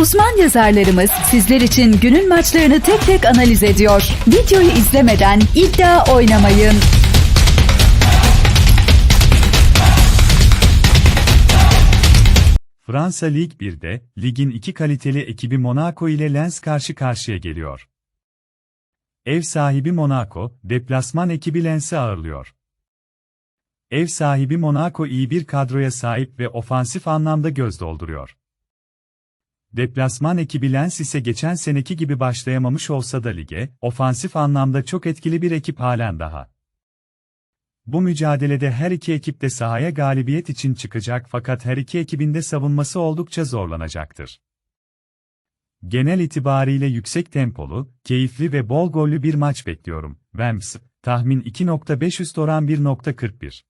Uzman yazarlarımız sizler için günün maçlarını tek tek analiz ediyor. Videoyu izlemeden iddia oynamayın. Fransa Lig 1'de, ligin iki kaliteli ekibi Monaco ile Lens karşı karşıya geliyor. Ev sahibi Monaco, deplasman ekibi Lens'i ağırlıyor. Ev sahibi Monaco iyi bir kadroya sahip ve ofansif anlamda göz dolduruyor. Deplasman ekibi Lens ise geçen seneki gibi başlayamamış olsa da lige, ofansif anlamda çok etkili bir ekip halen daha. Bu mücadelede her iki ekip de sahaya galibiyet için çıkacak fakat her iki ekibin de savunması oldukça zorlanacaktır. Genel itibariyle yüksek tempolu, keyifli ve bol gollü bir maç bekliyorum. Vems, tahmin 2.5 üst oran 1.41.